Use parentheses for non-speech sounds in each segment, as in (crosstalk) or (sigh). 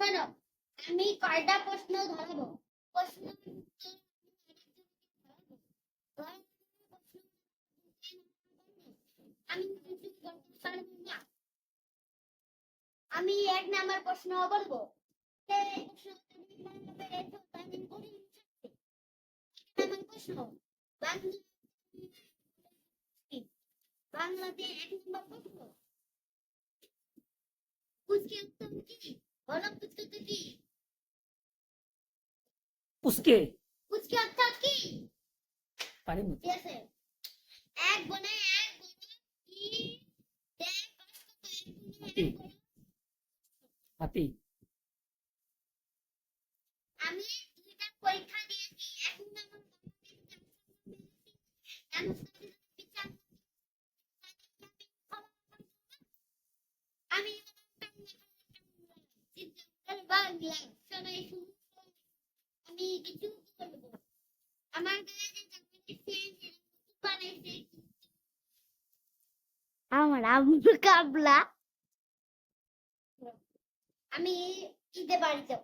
শোনো, আমি কয়টা প্রশ্ন ধরাবো? প্রশ্ন আমি এক নাম্বার প্রশ্ন বলব। করি এক নাম্বার প্রশ্ন বাংলা বাংলাতে এক নম্বর প্রশ্ন পুচকে উত্তম কি বলো পুচকে তো কি পুচকে পুচকে অর্থাৎ কি পারি না ঠিক আছে এক বনে এক বনে কি দেখ কষ্ট তো এক গুণে এক গুণে। হাতি আমি দুইটা পরীক্ষা দিয়েছি এক নম্বর আমি বাংলা সবাই আমি আমার গায়ে কাবলা। আমি ঈদে বাড়ি যাব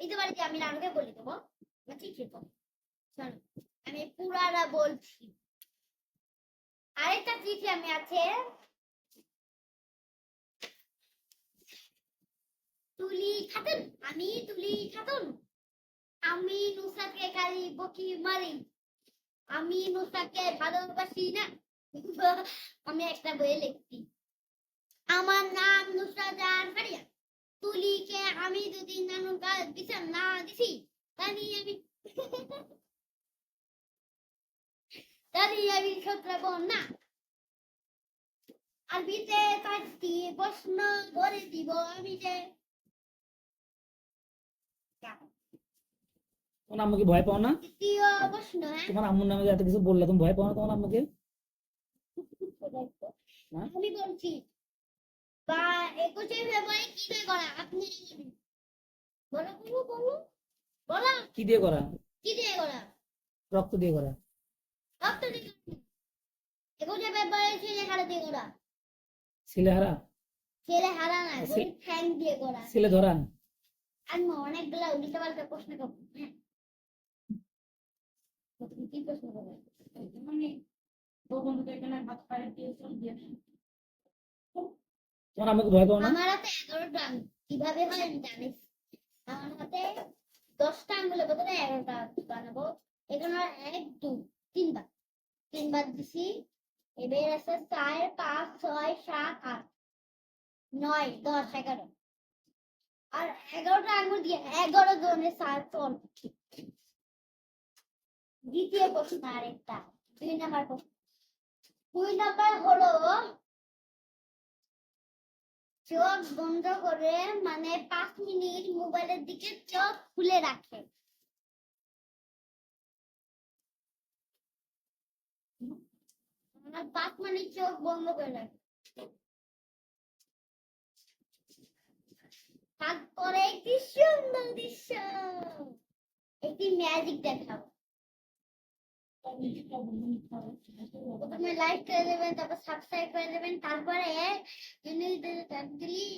ঈদে বাড়িতে আমি নানুকে বলে দেবো। ঠিক আছে শোনো আমি পুরাটা বলছি। আরেকটা চিঠি আমি আছে। তুলি খাতুন। আমি তুলি খাতুন। আমি নুসরাতকে খালি বকি মারি। আমি নুসরাতকে ভালোবাসি না। (laughs) আমি একটা বইয়ে লিখছি। আমার নাম নুসরাত জাহান ফারিয়া। তুলিকে আমি যদি নানুর কাজ বিচার না দিছি। তাহলে আমি (laughs) তাহলে আমি সত্রাবো না। আর বিতে পাঁচটি প্রশ্ন করে দিব আমি যে তোমার আম্মুকে ভয় পাও না? হ্যাঁ? তোমার আম্মুর নামে এত কিছু বললে তুমি ভয় পাও না তোমার আম্মুকে? আমি বলছি বা একুশে ফেব্রুয়ারি কি দিয়ে করা? আপনি বলো বলো বলো বলো। কি দিয়ে করা? কি দিয়ে করা? রক্ত দিয়ে করা। রক্ত দিয়ে করা। একুশে ফেব্রুয়ারি ছেলে হারা দিয়ে করা। ছেলে হারা ছেলে হারা না সে- গরিব ঠ্যাং দিয়ে করা। ছেলে ধরা আমি অনেকগুলা উল্টা পাল্টা প্রশ্ন করব। হ্যাঁ। তুমি কি প্রশ্ন করবে? মানে বন্ধু এখানে হাত পায়ে দিয়ে দিয়ে তোমার আম্মুকে ভয় পাও না? আমার হাতে এগারোটা আঙুল। কীভাবে হয় আমি জানি। আমার হাতে দশটা আঙুলের বদলে এগারোটা বানাবো। এখানে এক দুই তিনবার। তিনবার দিছি। এবার আছে চার পাঁচ ছয় সাত আট নয় দশ এগারো। আর এগারোটা দিয়ে এগারো দ্বিতীয় প্রশ্ন আরেকটা। দুই নাম্বার দুই নাম্বার হলো, চোখ বন্ধ করে মানে পাঁচ মিনিট মোবাইলের দিকে চোখ খুলে রাখে। পাঁচ মিনিট চোখ বন্ধ করে রাখে। তারপরে একটি সুন্দর দৃশ্য। একটি ম্যাজিক দেখাবো প্রথমে লাইক করে দেবেন, তারপর সাবস্ক্রাইব করে দেবেন, তারপরে দিলি